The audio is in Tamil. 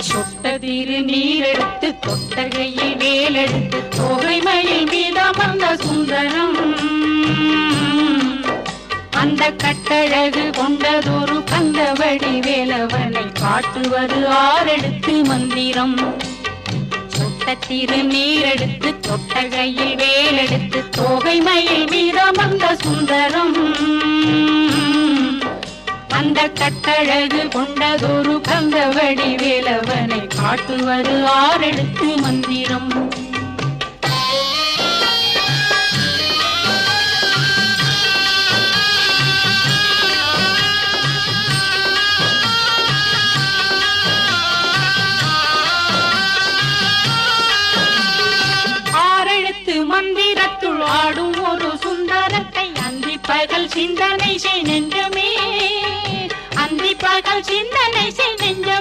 சொட்டதிரு நீரெடுத்து தொட்டகையில் வேலெடுத்து தொகைமையில் மீதமர்ந்த சுந்தரம். அந்த கட்டழகு கொண்டதொரு கந்தவடி வேலவனை காட்டுவது ஆரெடுத்து மந்திரம். சொட்டத்திரு நீரெடுத்து தொட்டகையில் வேலெடுத்து தொகைமையில் மீதமர்ந்த சுந்தரம். அந்த கட்டழகு கொண்டதொரு வடி வேலவனை காட்டுவது ஆறெடுத்து மந்திரம். ஆரெழுத்து மந்திரத்துள் ஆடும் ஒரு சுந்தரத்தை அந்தி பகல் சிந்தனை செய் நெஞ்சமே. அந்தி பகல் சிந்தனை செய் நெஞ்சமே.